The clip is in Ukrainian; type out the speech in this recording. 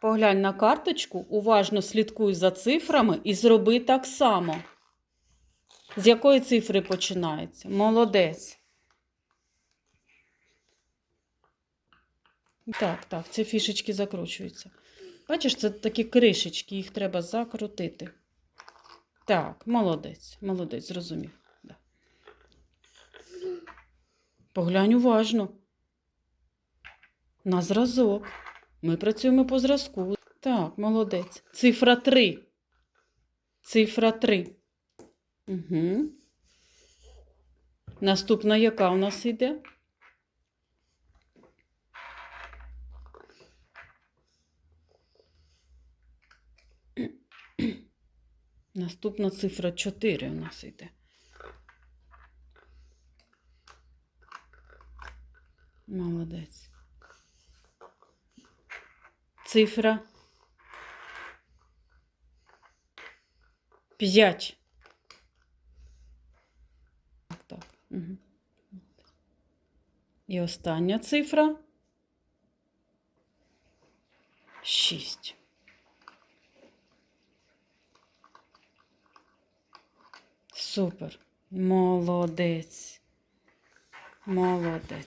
Поглянь на карточку, уважно слідкуй за цифрами і зроби так само. З якої цифри починається? Молодець. Так, так, ці фішечки закручуються. Бачиш, це такі кришечки, їх треба закрутити. Так, молодець, молодець, зрозумів. Да. Поглянь уважно. На зразок. Ми працюємо по зразку. Так, молодець. Цифра 3. Цифра 3. Угу. Наступна яка у нас йде? Наступна цифра 4 у нас йде. Молодець. Цифра 5. Так. Угу. І остання цифра 6. Супер. Молодець. Молодець.